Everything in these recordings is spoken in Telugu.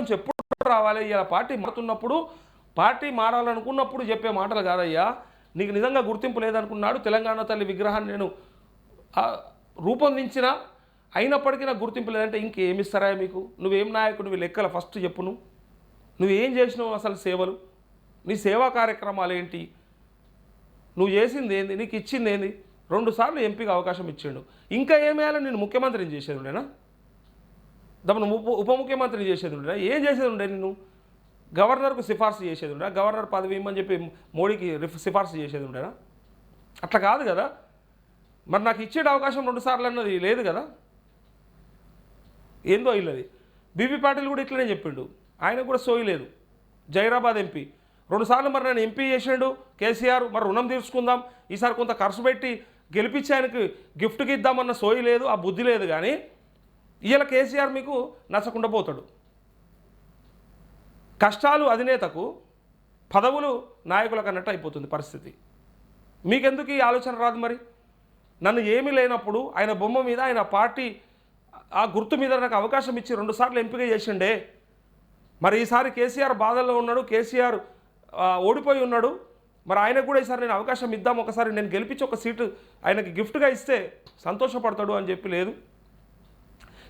నుంచి ఎప్పుడు రావాలి. ఇలా పార్టీ మారుతున్నప్పుడు పార్టీ మారాలనుకున్నప్పుడు చెప్పే మాటలు కాదయ్యా. నీకు నిజంగా గుర్తింపు లేదనుకున్నాడు. తెలంగాణ తల్లి విగ్రహాన్ని నేను రూపొందించిన అయినప్పటికీ నాకు గుర్తింపు లేదంటే ఇంకేమిస్తారా మీకు? నువ్వేం నాయకుడివి లెక్కల ఫస్ట్ చెప్పు నువ్వు. నువ్వేం చేసినావు అసలు సేవలు? నీ సేవా కార్యక్రమాలు ఏంటి? నువ్వు చేసింది ఏంది? నీకు ఇచ్చింది ఏంది? రెండుసార్లు ఎంపీకి అవకాశం ఇచ్చిండు. ఇంకా ఏమేయాలో నేను ముఖ్యమంత్రిని చేసేది ఉండేనా తమను ఉప ఉప ముఖ్యమంత్రిని చేసేది ఉండరా ఏం చేసేది ఉండే నేను గవర్నర్కు సిఫార్సు చేసేది ఉండరా గవర్నర్ పదవి ఇమ్మని చెప్పి మోడీకి రిఫ్- సిఫార్సు చేసేది ఉండేనా అట్లా కాదు కదా. మరి నాకు ఇచ్చే అవకాశం రెండు సార్లు అన్నది లేదు కదా. ఏందో ఇల్లది. బీబీ పాటిల్ కూడా ఇట్లనే చెప్పిండు. ఆయన కూడా సోయలేదు జైరాబాద్ ఎంపీ. రెండుసార్లు మరి నేను ఎంపీ చేసిండు కేసీఆర్. మరి రుణం తీర్చుకుందాం. ఈసారి కొంత ఖర్చు పెట్టి గెలిపించి ఆయనకి గిఫ్ట్కి ఇద్దామన్న సోయి లేదు ఆ బుద్ధి లేదు కానీ ఇవాళ కేసీఆర్ మీకు నచ్చకుండా పోతాడు. కష్టాలు అధినేతకు పదవులు నాయకులకు అన్నట్టు అయిపోతుంది పరిస్థితి. మీకెందుకు ఈ ఆలోచన రాదు మరి? నన్ను ఏమీ లేనప్పుడు ఆయన బొమ్మ మీద ఆయన పార్టీ ఆ గుర్తు మీద నాకు అవకాశం ఇచ్చి రెండుసార్లు ఎంపిక చేసిండే. మరి ఈసారి కేసీఆర్ బాధల్లో ఉన్నాడు కేసీఆర్ ఓడిపోయి ఉన్నాడు. మరి ఆయనకు కూడా ఈసారి నేను అవకాశం ఇద్దాం ఒకసారి నేను గెలిపించి ఒక సీటు ఆయనకి గిఫ్ట్గా ఇస్తే సంతోషపడతాడు అని చెప్పి లేదు.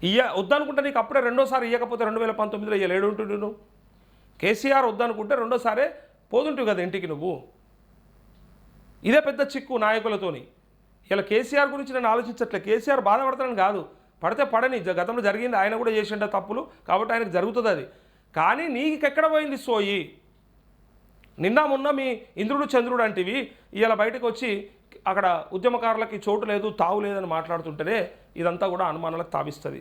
ఇయ్య వద్దనుకుంటే నీకు అప్పుడే రెండోసారి ఇవ్వకపోతే రెండు వేల పంతొమ్మిదిలో ఇయ్యలేడు ఉంటుండు నువ్వు. కేసీఆర్ వద్దనుకుంటే రెండోసారే పోతుంటావు కదా ఇంటికి నువ్వు. ఇదే పెద్ద చిక్కు నాయకులతోని. ఇలా కేసీఆర్ గురించి నేను ఆలోచించట్లే. కేసీఆర్ బాధపడతానని కాదు. పడితే పడని. గతంలో జరిగింది. ఆయన కూడా చేసిండ తప్పులు. కాబట్టి ఆయనకు జరుగుతుంది అది. కానీ నీకు ఎక్కడ పోయింది సోయి? నిన్న మొన్న మీ ఇంద్రుడు చంద్రుడు అంటివి. ఇలా బయటకు వచ్చి అక్కడ ఉద్యమకారులకి చోటు లేదు తావు లేదని మాట్లాడుతుంటేనే ఇదంతా కూడా అనుమానాలకు తావిస్తుంది.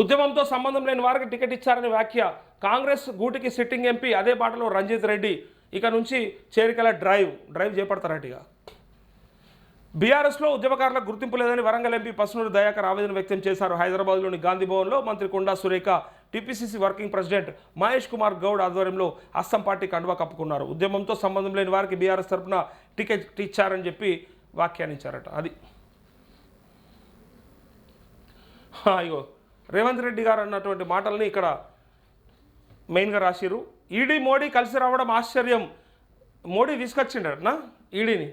ఉద్యమంతో సంబంధం లేని వారికి టికెట్ ఇచ్చారని వ్యాఖ్య కాంగ్రెస్ గూటికి సిట్టింగ్ ఎంపీ అదే బాటలో రంజిత్ రెడ్డి. ఇక నుంచి చేరికల డ్రైవ్ డ్రైవ్ చేపడతారట ఇక. బీఆర్ఎస్లో ఉద్యమకారులకు గుర్తింపు లేదని వరంగల్ ఎంపీ పసునూరు దయాకర్ ఆవేదన వ్యక్తం చేశారు. హైదరాబాద్లోని గాంధీ భవన్లో మంత్రి Konda Surekha TPCC working president Mahesh Kumar Goud ఆధ్వర్యంలో అస్సాం పార్టీ కండువా కప్పుకున్నారు. ఉద్యమంతో సంబంధం లేని వారికి బీఆర్ఎస్ తరఫున టికెట్ ఇచ్చారని చెప్పి వ్యాఖ్యానించారట. అది. అయ్యో రేవంత్ రెడ్డి గారు అన్నటువంటి మాటల్ని ఇక్కడ మెయిన్గా రాసిరు ఈడీ మోడీ కలిసి రావడం ఆశ్చర్యం. మోడీ తీసుకొచ్చిండటనా ఈడీని?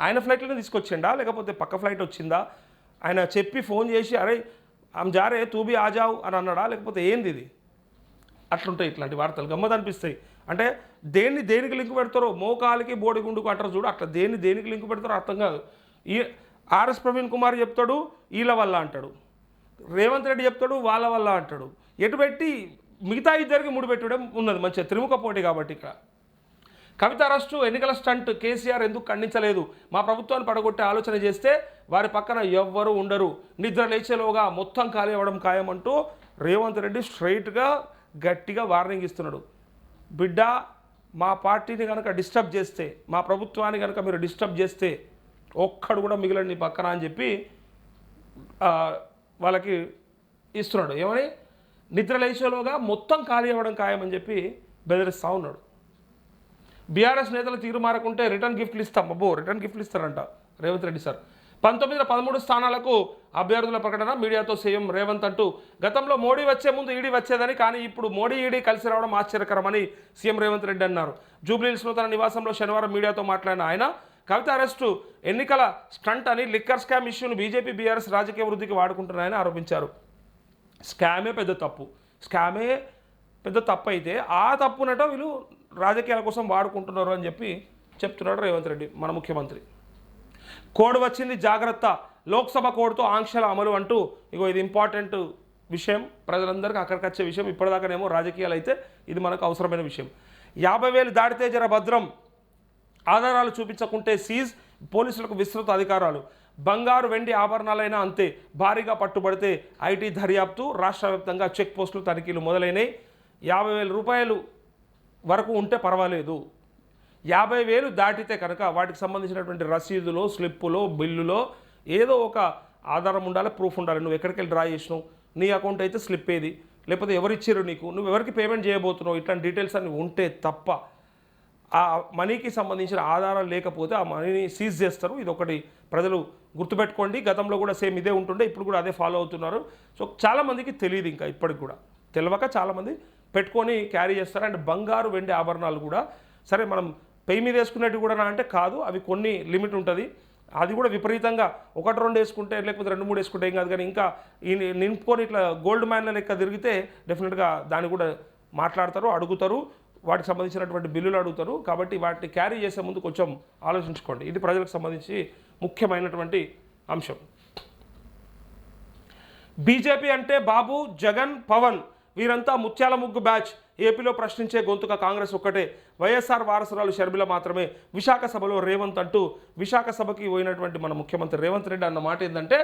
ఆయన ఫ్లైట్లోనే తీసుకొచ్చిండా? లేకపోతే పక్క ఫ్లైట్ వచ్చిందా? ఆయన చెప్పి ఫోన్ చేసి అరే ఆమె జారే తూబి ఆజావు అని అన్నాడా? లేకపోతే ఏంది ఇది? అట్లుంటాయి ఇట్లాంటి వార్తలు. గమ్మత్ అనిపిస్తాయి. అంటే దేన్ని దేనికి లింక్ పెడతారో? మోకాలికి బోడిగుండుకు అంటారు చూడు అట్లా దేన్ని దేనికి లింక్ పెడతారో అర్థం కాదు. ఈ ఆర్ఎస్ ప్రవీణ్ కుమార్ చెప్తాడు వీళ్ళ వల్ల అంటాడు. రేవంత్ రెడ్డి చెప్తాడు వాళ్ళ వల్ల అంటాడు. ఎటు పెట్టి మిగతా ఇద్దరికి ముడిపెట్టడం ఉన్నది మంచిగా. త్రిముఖ పోటీ కాబట్టి ఇక్కడ. కవిత అరెస్టు ఎన్నికల స్టంట్ కేసీఆర్ ఎందుకు ఖండించలేదు? మా ప్రభుత్వాన్ని పడగొట్టే ఆలోచన చేస్తే వారి పక్కన ఎవ్వరూ ఉండరు. నిద్ర లేచేలోగా మొత్తం ఖాళీ అవ్వడం ఖాయమంటూ రేవంత్ రెడ్డి స్ట్రైట్గా గట్టిగా వార్నింగ్ ఇస్తున్నాడు. బిడ్డ మా పార్టీని కనుక డిస్టర్బ్ చేస్తే మా ప్రభుత్వాన్ని కనుక మీరు డిస్టర్బ్ చేస్తే ఒక్కడు కూడా మిగిలిన పక్కన అని చెప్పి వాళ్ళకి ఇస్తున్నాడు. ఏమని? నిద్ర లేచేలోగా మొత్తం ఖాళీ అవ్వడం ఖాయమని చెప్పి బెదిరిస్తూ ఉన్నాడు. బీఆర్ఎస్ నేతలు తీరు మారకుంటే రిటర్న్ గిఫ్ట్లు ఇస్తాం. అబ్బో రిటర్న్ గిఫ్ట్లు ఇస్తారంట రేవంత్ రెడ్డి సార్. పంతొమ్మిది పదమూడు స్థానాలకు అభ్యర్థుల ప్రకటన మీడియాతో సీఎం రేవంత్ అంటూ గతంలో మోడీ వచ్చే ముందు ఈడీ వచ్చేదని కానీ ఇప్పుడు మోడీ ఈడీ కలిసి రావడం ఆశ్చర్యకరమని సీఎం రేవంత్ రెడ్డి అన్నారు. జూబ్లీహిల్స్లో తన నివాసంలో శనివారం మీడియాతో మాట్లాడిన ఆయన కవిత అరెస్టు ఎన్నికల స్టంట్ అని లిక్కర్ స్కామ్ ఇష్యూను బీజేపీ బీఆర్ఎస్ రాజకీయ వృద్ధికి వాడుకుంటున్నాయని ఆరోపించారు. స్కామే పెద్ద తప్పు. స్కామే పెద్ద తప్పు అయితే ఆ తప్పునట వీళ్ళు రాజకీయాల కోసం వాడుకుంటున్నారు అని చెప్పి చెప్తున్నాడు రేవంత్ రెడ్డి మన ముఖ్యమంత్రి. కోడ్ వచ్చింది జాగ్రత్త లోక్సభ కోడ్తో ఆంక్షల అమలు అంటూ ఇగో ఇది ఇంపార్టెంట్ విషయం ప్రజలందరికీ అక్కడికి వచ్చే విషయం ఇప్పటిదాకానేమో రాజకీయాలు అయితే ఇది మనకు అవసరమైన విషయం. యాభై వేలు దాటితే జర భద్రం ఆధారాలు చూపించకుంటే సీజ్ పోలీసులకు విస్తృత అధికారాలు. బంగారు వెండి ఆభరణాలైనా అంతే భారీగా పట్టుబడితే ఐటీ దర్యాప్తు రాష్ట్ర వ్యాప్తంగా చెక్ పోస్టులు తనిఖీలు మొదలైనవి యాభై వేల రూపాయలు వరకు ఉంటే పర్వాలేదు. యాభై వేలు దాటితే కనుక వాటికి సంబంధించినటువంటి రసీదులో స్లిప్పులో బిల్లులో ఏదో ఒక ఆధారం ఉండాలి ప్రూఫ్ ఉండాలి. నువ్వు ఎక్కడికి వెళ్ళి డ్రా చేసినావు? నీ అకౌంట్ అయితే స్లిప్ ఏది? లేకపోతే ఎవరిచ్చారు నీకు? నువ్వు ఎవరికి పేమెంట్ చేయబోతున్నావు? ఇట్లాంటి డీటెయిల్స్ అన్నీ ఉంటే తప్ప ఆ మనీకి సంబంధించిన ఆధారం లేకపోతే ఆ మనీని సీజ్ చేస్తారు. ఇది ఒకటి ప్రజలు గుర్తుపెట్టుకోండి. గతంలో కూడా సేమ్ ఇదే ఉంటుండే ఇప్పుడు కూడా అదే ఫాలో అవుతున్నారు. సో చాలామందికి తెలియదు ఇంకా ఇప్పటికి కూడా. తెలియక చాలామంది పెట్టుకొని క్యారీ చేస్తారు. అండ్ బంగారు వెండి ఆభరణాలు కూడా సరే మనం పెయి మీద వేసుకునేటివి కూడా అంటే కాదు అవి కొన్ని లిమిట్ ఉంటుంది. అది కూడా విపరీతంగా ఒకటి రెండు వేసుకుంటే లేకపోతే రెండు మూడు వేసుకుంటే ఏం కాదు కానీ ఇంకా ఈ నింపుకొని ఇట్లా గోల్డ్ మ్యాన్ల లెక్క తిరిగితే డెఫినెట్గా దాన్ని కూడా మాట్లాడతారు అడుగుతారు. వాటికి సంబంధించినటువంటి బిల్లులు అడుగుతారు. కాబట్టి వాటిని క్యారీ చేసే ముందు కొంచెం ఆలోచించుకోండి. ఇది ప్రజలకు సంబంధించి ముఖ్యమైనటువంటి అంశం. బీజేపీ అంటే బాబు జగన్ పవన్. వీరంతా ముత్యాల ముగ్గు బ్యాచ్. ఏపీలో ప్రశ్నించే గొంతుక కాంగ్రెస్ ఒక్కటే. వైఎస్ఆర్ వారసురాలు షర్మిల మాత్రమే. విశాఖ సభలో రేవంత్ అంటూ విశాఖ సభకి పోయినటువంటి మన ముఖ్యమంత్రి రేవంత్ రెడ్డి అన్న మాట ఏంటంటే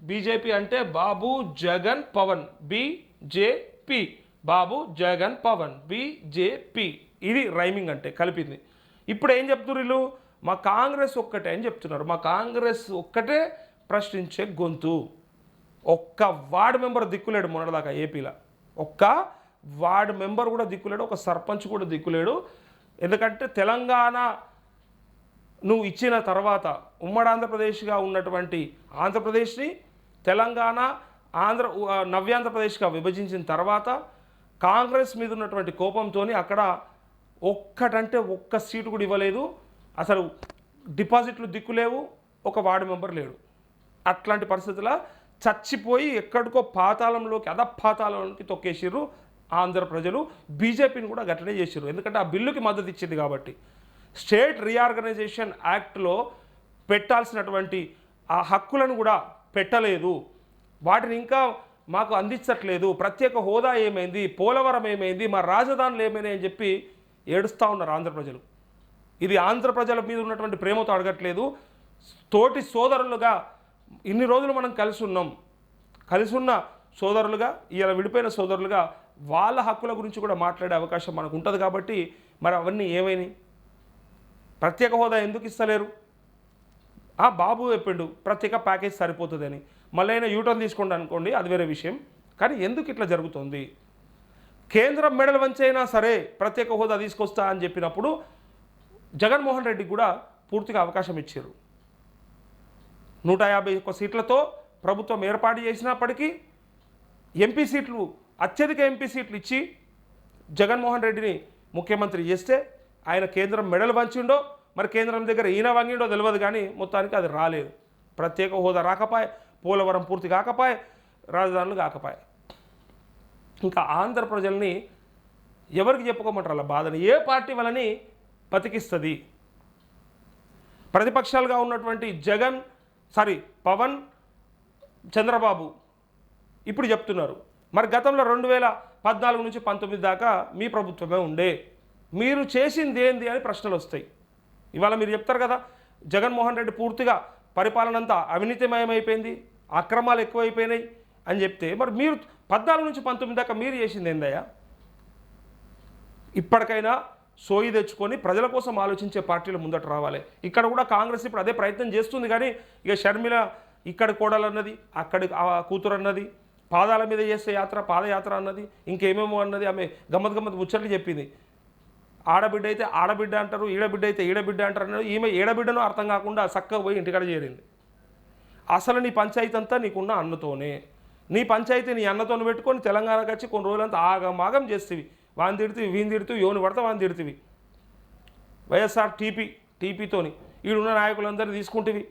బీజేపీ అంటే బాబు జగన్ పవన్ బీజేపీ. బాబు జగన్ పవన్ బీజేపీ. ఇది రైమింగ్ అంటే కలిపింది. ఇప్పుడు ఏం చెప్తున్నారు వీళ్ళు? మా కాంగ్రెస్ ఒక్కటే అని చెప్తున్నారు. మా కాంగ్రెస్ ఒక్కటే ప్రశ్నించే గొంతు. ఒక్క వార్డు మెంబర్ దిక్కులేడు మొన్నటిదాకా ఏపీలో. ఒక్క వార్డు మెంబర్ కూడా దిక్కులేడు ఒక సర్పంచ్ కూడా దిక్కులేడు. ఎందుకంటే తెలంగాణ నువ్వు ఇచ్చిన తర్వాత ఉమ్మడి ఆంధ్రప్రదేశ్గా ఉన్నటువంటి ఆంధ్రప్రదేశ్ని తెలంగాణ ఆంధ్ర నవ్యాంధ్రప్రదేశ్గా విభజించిన తర్వాత కాంగ్రెస్ మీద ఉన్నటువంటి కోపంతో అక్కడ ఒక్కటంటే ఒక్క సీటు కూడా ఇవ్వలేదు. అసలు డిపాజిట్లు దిక్కులేవు ఒక వార్డు మెంబర్ లేడు. అట్లాంటి పరిస్థితుల చచ్చిపోయి ఎక్కడికో పాతాళంలోకి అధపాతాళంలోకి తొక్కేసిర్రు ఆంధ్ర ప్రజలు. బీజేపీని కూడా గట్టనే చేసిర్రు. ఎందుకంటే ఆ బిల్లుకి మద్దతు ఇచ్చింది కాబట్టి. స్టేట్ రీఆర్గనైజేషన్ యాక్ట్లో పెట్టాల్సినటువంటి ఆ హక్కులను కూడా పెట్టలేదు. వాటిని ఇంకా మాకు అందించట్లేదు. ప్రత్యేక హోదా ఏమైంది? పోలవరం ఏమైంది? మా రాజధానులు ఏమైనా అని చెప్పి ఏడుస్తూ ఉన్నారు ఆంధ్ర ప్రజలు. ఇది ఆంధ్ర ప్రజల మీద ఉన్నటువంటి ప్రేమతో అడగట్లేదు. తోటి సోదరులుగా ఇన్ని రోజులు మనం కలిసి ఉన్నాం. కలిసి ఉన్న సోదరులుగా ఇలా విడిపోయిన సోదరులుగా వాళ్ళ హక్కుల గురించి కూడా మాట్లాడే అవకాశం మనకు ఉంటుంది కాబట్టి మరి అవన్నీ ఏమైనాయి? ప్రత్యేక హోదా ఎందుకు ఇస్తలేరు? ఆ బాబు చెప్పిండు ప్రత్యేక ప్యాకేజ్ సరిపోతుందని. మళ్ళీ అయినా యూటర్న్ తీసుకోండి అనుకోండి అది వేరే విషయం. కానీ ఎందుకు ఇట్లా జరుగుతుంది? కేంద్రం మెడల్ వంచైనా సరే ప్రత్యేక హోదా తీసుకొస్తా అని చెప్పినప్పుడు జగన్మోహన్ రెడ్డికి కూడా పూర్తిగా అవకాశం ఇచ్చారు. నూట యాభై ఒక్క సీట్లతో ప్రభుత్వం ఏర్పాటు చేసినప్పటికీ ఎంపీ సీట్లు అత్యధిక ఎంపీ సీట్లు ఇచ్చి జగన్మోహన్ రెడ్డిని ముఖ్యమంత్రి చేస్తే ఆయన కేంద్రం మెడలు వంచిండో మరి కేంద్రం దగ్గర ఈయన వంగిండో తెలియదు కానీ మొత్తానికి అది రాలేదు. ప్రత్యేక హోదా రాకపాయే పోలవరం పూర్తి కాకపాయే రాజధానులు కాకపాయే. ఇంకా ఆంధ్ర ప్రజల్ని ఎవరికి చెప్పుకోమంటారు అలా బాధని? ఏ పార్టీ వాళ్ళని బతికిస్తుంది? ప్రతిపక్షాలుగా ఉన్నటువంటి జగన్ సారీ పవన్ చంద్రబాబు ఇప్పుడు చెప్తున్నారు. మరి గతంలో రెండు వేల పద్నాలుగు నుంచి పంతొమ్మిది దాకా మీ ప్రభుత్వమే ఉండే. మీరు చేసింది ఏంది అని ప్రశ్నలు వస్తాయి. ఇవాళ మీరు చెప్తారు కదా జగన్మోహన్ రెడ్డి పూర్తిగా పరిపాలన అంతా అవినీతిమయమైపోయింది అక్రమాలు ఎక్కువైపోయినాయి అని చెప్తే మరి మీరు పద్నాలుగు నుంచి పంతొమ్మిది దాకా మీరు చేసింది ఏందయ్యా? ఇప్పటికైనా సోయి తెచ్చుకొని ప్రజల కోసం ఆలోచించే పార్టీలు ముందట రావాలి. ఇక్కడ కూడా కాంగ్రెస్ ఇప్పుడు అదే ప్రయత్నం చేస్తుంది కానీ ఇక షర్మిల ఇక్కడ కోడలు అన్నది అక్కడి ఆ కూతురు అన్నది పాదాల మీద చేసే యాత్ర పాదయాత్ర అన్నది ఇంకేమేమో అన్నది ఆమె గమ్మత్ గమ్మత్ ముచ్చట్లు చెప్పింది. ఆడబిడ్డ అయితే ఆడబిడ్డ అంటారు ఈడబిడ్డ అయితే ఈడబిడ్డ అంటారు అన్నది ఈమె ఈడబిడ్డను అర్థం కాకుండా చక్కగా పోయి ఇంటికాడ చేరింది. అసలు నీ పంచాయతీ అంతా నీకున్న అన్నతోనే. నీ పంచాయతీ నీ అన్నతోని పెట్టుకొని తెలంగాణకు వచ్చి కొన్ని రోజులంతా ఆగం ఆగం చేస్తేవి వాని తిడుతూ వీని తిడుతూ యోని పడతా వాని తిడుతుంది వైఎస్ఆర్ టీపీ టీపీతోని ఈడున్న నాయకులందరినీ తీసుకుంటేవి.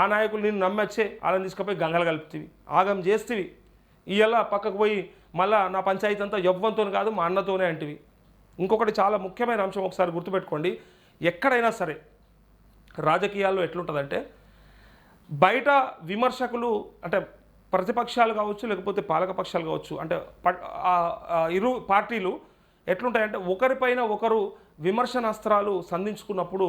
ఆ నాయకులు నిన్ను నమ్మచ్చే వాళ్ళని తీసుకుపోయి గంగలు కలుపుతీవి. ఆగం చేస్తేవి. ఇవాళ పక్కకు పోయి మళ్ళా నా పంచాయతీ అంతా యవ్వంతో కాదు మా అన్నతోనే అంటివి. ఇంకొకటి చాలా ముఖ్యమైన అంశం ఒకసారి గుర్తుపెట్టుకోండి. ఎక్కడైనా సరే రాజకీయాల్లో ఎట్లుంటుందంటే బయట విమర్శకులు అంటే ప్రతిపక్షాలు కావచ్చు లేకపోతే పాలకపక్షాలు కావచ్చు అంటే ఇరు పార్టీలు ఎట్లుంటాయంటే ఒకరిపైన ఒకరు విమర్శనాస్త్రాలు సంధించుకున్నప్పుడు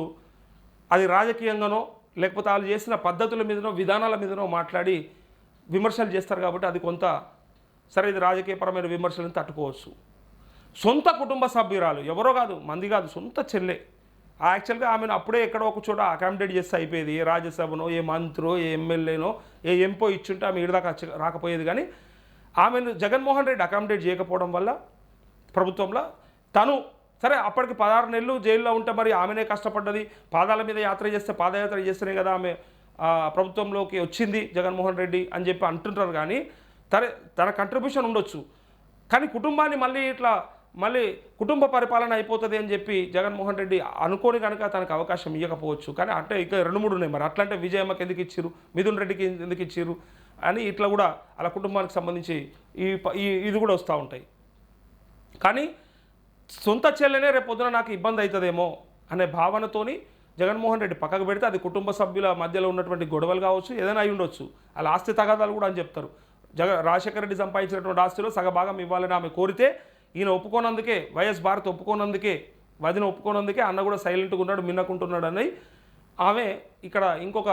అది రాజకీయంగానో లేకపోతే వాళ్ళు చేసిన పద్ధతుల మీదనో విధానాల మీదనో మాట్లాడి విమర్శలు చేస్తారు కాబట్టి అది కొంత సరే ఇది రాజకీయపరమైన విమర్శలను తట్టుకోవచ్చు. సొంత కుటుంబ సభ్యురాలు ఎవరో కాదు మంది కాదు సొంత చెల్లె. యాక్చువల్గా ఆమెను అప్పుడే ఎక్కడో ఒక చోట అకామిడేట్ చేస్తే అయిపోయేది. ఏ రాజ్యసభనో ఏ మంత్రో ఏ ఎమ్మెల్యేనో ఏ ఎంపో ఇచ్చుంటే ఆమె ఇడదాకా రాకపోయేది. కానీ ఆమెను జగన్మోహన్ రెడ్డి అకామిడేట్ చేయకపోవడం వల్ల ప్రభుత్వంలో. తను సరే అప్పటికి పదహారు నెలలు జైల్లో ఉంటే మరి ఆమెనే కష్టపడ్డది. పాదాల మీద యాత్ర చేస్తే పాదయాత్ర చేస్తేనే కదా ఆమె ప్రభుత్వంలోకి వచ్చింది జగన్మోహన్ రెడ్డి అని చెప్పి అంటుంటారు కానీ తన తన కంట్రిబ్యూషన్ ఉండొచ్చు. కానీ కుటుంబాన్ని మళ్ళీ ఇట్లా మళ్ళీ కుటుంబ పరిపాలన అయిపోతుంది అని చెప్పి జగన్మోహన్ రెడ్డి అనుకోని కనుక తనకు అవకాశం ఇవ్వకపోవచ్చు కానీ అంటే ఇంకా రెండు మూడు ఉన్నాయి మరి. అట్లంటే విజయమ్మకి ఎందుకు ఇచ్చిర్రు? మిథున్ రెడ్డికి ఎందుకు ఇచ్చిర్రు? అని ఇట్లా కూడా అలా కుటుంబానికి సంబంధించి ఈ ఈ ఇది కూడా వస్తూ ఉంటాయి. కానీ సొంత చెల్లెనే రేపు పొద్దున నాకు ఇబ్బంది అవుతుందేమో అనే భావనతోని జగన్మోహన్ రెడ్డి పక్కకు పెడితే అది కుటుంబ సభ్యుల మధ్యలో ఉన్నటువంటి గొడవలు కావచ్చు ఏదైనా అయి ఉండొచ్చు. అలా ఆస్తి తగాదాలు కూడా అని చెప్తారు. జగ రాజశేఖర రెడ్డి సంపాదించినటువంటి ఆస్తిలో సగభాగం ఇవ్వాలని ఆమె కోరితే ఈయన ఒప్పుకోనందుకే వైఎస్ భారత్ ఒప్పుకోనందుకే వదిన ఒప్పుకోనందుకే అన్న కూడా సైలెంట్గా ఉన్నాడు మిన్నకుంటున్నాడు అని ఆమె ఇక్కడ ఇంకొక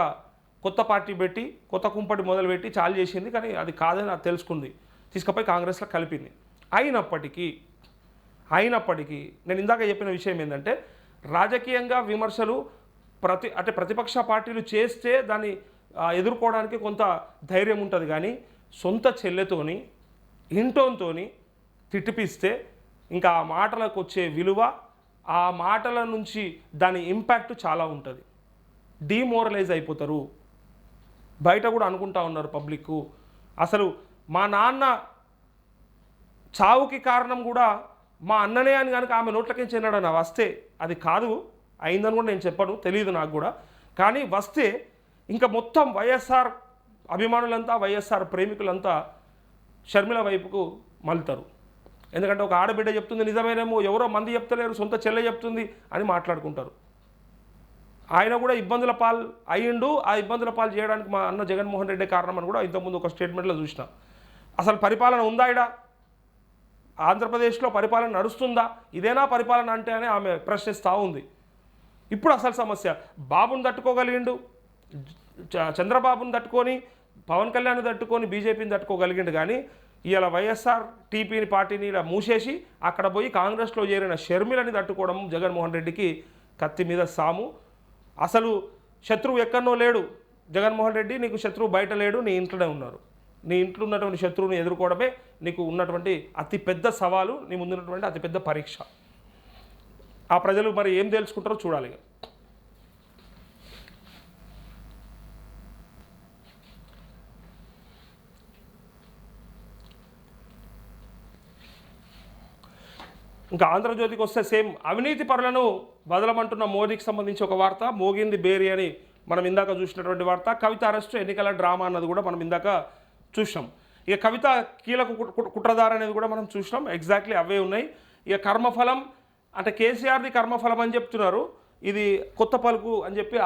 కొత్త పార్టీ పెట్టి కొత్త కుంపటి మొదలుపెట్టి చాలు చేసింది. కానీ అది కాదని అది తెలుసుకుంది. తీసుకపోయి కాంగ్రెస్లో కలిపింది. అయినప్పటికీ అయినప్పటికీ నేను ఇందాక చెప్పిన విషయం ఏంటంటే రాజకీయంగా విమర్శలు ప్రతి అంటే ప్రతిపక్ష పార్టీలు చేస్తే దాన్ని ఎదుర్కోవడానికి కొంత ధైర్యం ఉంటుంది కానీ సొంత చెల్లెతోని ఇంటోన్తోని తిట్టిపిస్తే ఇంకా ఆ మాటలకు వచ్చే విలువ ఆ మాటల నుంచి దాని ఇంపాక్ట్ చాలా ఉంటుంది. డీమోరలైజ్ అయిపోతారు. బయట కూడా అనుకుంటా ఉన్నారు పబ్లిక్ అసలు మా నాన్న చావుకి కారణం కూడా మా అన్ననే అని కనుక ఆమె నోట్లకించి అన్నాడు నా వస్తే. అది కాదు అయిందని కూడా నేను చెప్పను తెలియదు నాకు కూడా. కానీ వస్తే ఇంకా మొత్తం వైఎస్ఆర్ అభిమానులంతా వైఎస్ఆర్ ప్రేమికులంతా షర్మిల వైపుకు మలుతారు ఎందుకంటే ఒక ఆడబిడ్డ చెప్తుంది నిజమేనేమో ఎవరో మంది చెప్తలేరు సొంత చెల్లె చెప్తుంది అని మాట్లాడుకుంటారు. ఆయన కూడా ఇబ్బందుల పాలు అయ్యిండు. ఆ ఇబ్బందుల పాలు చేయడానికి మా అన్న జగన్మోహన్ రెడ్డి కారణం అని కూడా ఇంతకుముందు ఒక స్టేట్మెంట్లో చూసిన. అసలు పరిపాలన ఉందా ఇడా ఆంధ్రప్రదేశ్లో పరిపాలన నడుస్తుందా? ఇదేనా పరిపాలన అంటే అని ఆమె ప్రశ్నిస్తూ ఉంది. ఇప్పుడు అసలు సమస్య. బాబుని తట్టుకోగలిగిండు. చ- చంద్రబాబుని తట్టుకొని పవన్ కళ్యాణ్ తట్టుకొని బీజేపీని తట్టుకోగలిగిండు కానీ ఇలా వైఎస్ఆర్ టీపీని పార్టీని ఇలా మూసేసి అక్కడ పోయి కాంగ్రెస్లో చేరిన షర్మిలని తట్టుకోవడం జగన్మోహన్ రెడ్డికి కత్తి మీద సాము. అసలు శత్రువు ఎక్కడనో లేడు. జగన్మోహన్ రెడ్డి నీకు శత్రువు బయట లేడు నీ ఇంట్లోనే ఉన్నారు. నీ ఇంట్లో ఉన్నటువంటి శత్రువుని ఎదుర్కోవడమే నీకు ఉన్నటువంటి అతిపెద్ద సవాలు నీ ముందున్నటువంటి అతిపెద్ద పరీక్ష. ఆ ప్రజలు మరి ఏం తెలుసుకుంటారో చూడాలి ఇంకా. ఆంధ్రజ్యోతికి వస్తే సేమ్ అవినీతి పరులను బదలమంటున్న మోదీకి సంబంధించి ఒక వార్త మోగింది బేరి అని మనం ఇందాక చూసినటువంటి వార్త. కవిత అరెస్టు ఎన్నికల డ్రామా అన్నది కూడా మనం ఇందాక చూసినాం. ఇక కవిత కీలక కుట్ర- కుట్రదారు అనేది కూడా మనం చూసినాం. ఎగ్జాక్ట్లీ అవే ఉన్నాయి. ఇక కర్మఫలం అంటే కేసీఆర్ది కర్మఫలం అని చెప్తున్నారు. ఇది కొత్త పలుకు అని చెప్పి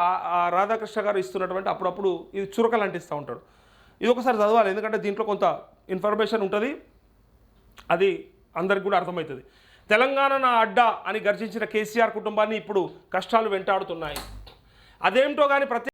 రాధాకృష్ణ గారు ఇస్తున్నటువంటి అప్పుడప్పుడు ఇది చురకలు అంటిస్తూ ఉంటాడు ఇది ఒకసారి చదవాలి ఎందుకంటే దీంట్లో కొంత ఇన్ఫర్మేషన్ ఉంటుంది. అది అందరికి కూడా అర్థమవుతుంది. తెలంగాణ నా అడ్డా అని గర్జించిన కేసీఆర్ కుటుంబాన్ని ఇప్పుడు కష్టాలు వెంటాడుతున్నాయి. అదేంటో కానీ ప్రతి